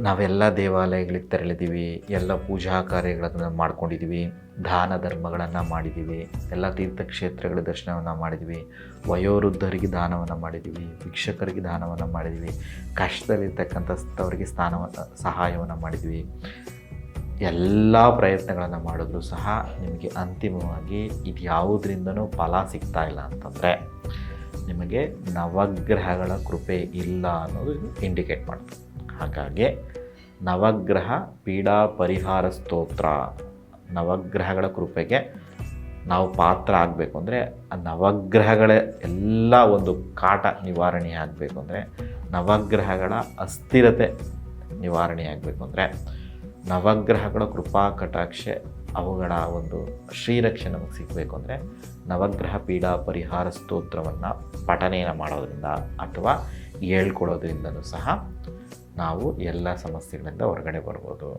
ನಾವೆಲ್ಲ ದೇವಾಲಯಗಳಿಗೆ ತೆರಳಿದ್ದೀವಿ, ಎಲ್ಲ ಪೂಜಾ ಕಾರ್ಯಗಳನ್ನು ಮಾಡ್ಕೊಂಡಿದ್ದೀವಿ, ದಾನ ಧರ್ಮಗಳನ್ನು ಮಾಡಿದ್ದೀವಿ, ಎಲ್ಲ ತೀರ್ಥಕ್ಷೇತ್ರಗಳ ದರ್ಶನವನ್ನು ಮಾಡಿದ್ವಿ ವಯೋವೃದ್ಧರಿಗೆ ದಾನವನ್ನು ಮಾಡಿದ್ದೀವಿ, ಭಿಕ್ಷಕರಿಗೆ ದಾನವನ್ನು ಮಾಡಿದ್ದೀವಿ ಕಷ್ಟದಲ್ಲಿರ್ತಕ್ಕಂಥವರಿಗೆ ಸ್ಥಾನವ, ಸಹಾಯವನ್ನು ಮಾಡಿದ್ವಿ ಎಲ್ಲ ಪ್ರಯತ್ನಗಳನ್ನು ಮಾಡಿದ್ರು ಸಹ ನಿಮಗೆ ಅಂತಿಮವಾಗಿ ಇದು ಯಾವುದರಿಂದನೂ ಫಲ ಸಿಗ್ತಾ ಇಲ್ಲ ಅಂತಂದರೆ ನಿಮಗೆ ನವಗ್ರಹಗಳ ಕೃಪೆ ಇಲ್ಲ ಅನ್ನೋದು ಇಂಡಿಕೇಟ್ ಮಾಡ್ತದೆ ಹಾಗಾಗಿ ನವಗ್ರಹ ಪೀಡಾ ಪರಿಹಾರ ಸ್ತೋತ್ರ. ನವಗ್ರಹಗಳ ಕೃಪೆಗೆ ನಾವು ಪಾತ್ರ ಆಗಬೇಕು ಅಂದರೆ ಆ ನವಗ್ರಹಗಳ ಎಲ್ಲ ಒಂದು ಕಾಟ ನಿವಾರಣೆ ಆಗಬೇಕು ಅಂದರೆ ನವಗ್ರಹಗಳ ಅಸ್ಥಿರತೆ ನಿವಾರಣೆ ಆಗಬೇಕು ಅಂದರೆ ನವಗ್ರಹಗಳ ಕೃಪಾ, ಕಟಾಕ್ಷ ಅವುಗಳ ಒಂದು ಶ್ರೀರಕ್ಷೆ ನಮಗೆ ಸಿಗಬೇಕು ಅಂದರೆ ನವಗ್ರಹ ಪೀಡಾ ಪರಿಹಾರ ಸ್ತೋತ್ರವನ್ನು ಪಠನೆಯನ್ನು ಮಾಡೋದರಿಂದ ಅಥವಾ ಹೇಳ್ಕೊಡೋದ್ರಿಂದನೂ ಸಹ ನಾವು ಎಲ್ಲ ಸಮಸ್ಯೆಗಳಿಂದ ಹೊರಗಡೆ ಬರ್ಬೋದು.